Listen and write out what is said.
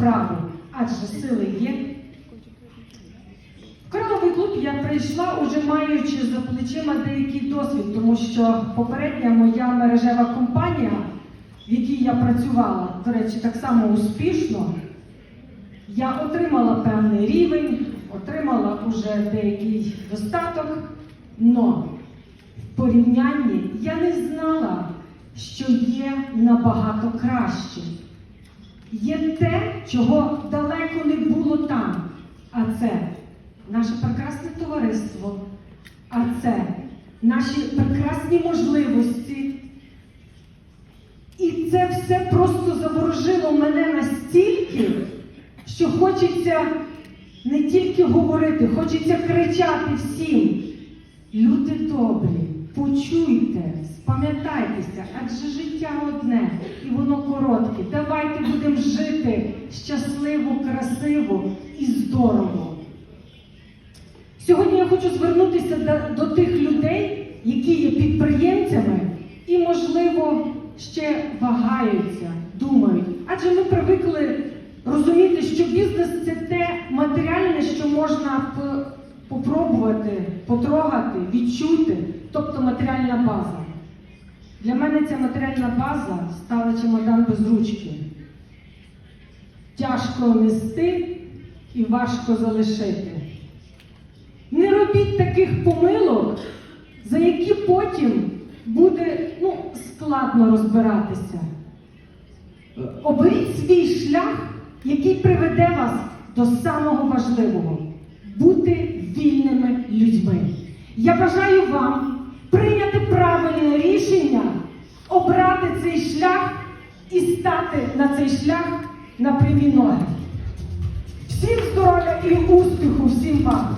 справу, адже сили є. В криловий клуб я прийшла, уже маючи за плечима деякий досвід, тому що попередня моя мережева компанія, в якій я працювала, до речі, так само успішно, я отримала певний рівень, отримала уже деякий достаток, но в порівнянні я не знала, що є набагато краще. Є те, чого далеко не було там, а це наше прекрасне товариство, а це наші прекрасні можливості. І це все просто заворожило мене настільки, що хочеться не тільки говорити, хочеться кричати всім. Люди добрі, почуйте, спам'ятайтеся, адже життя одне і воно коротке. Щасливо, красиво і здорово. Сьогодні я хочу звернутися до, тих людей, які є підприємцями і, можливо, ще вагаються, думають. Адже ми привикли розуміти, що бізнес це те матеріальне, що можна попробувати, потрогати, відчути, тобто матеріальна база. Для мене ця матеріальна база стала чемодан без ручки. Тяжко нести і важко залишити. Не робіть таких помилок, за які потім буде ну, складно розбиратися. Оберіть свій шлях, який приведе вас до самого важливого бути вільними людьми. Я бажаю вам прийняти правильне рішення, обрати цей шлях і стати на цей шлях на прямі ноги. Всім здоров'я і успіху всім вам!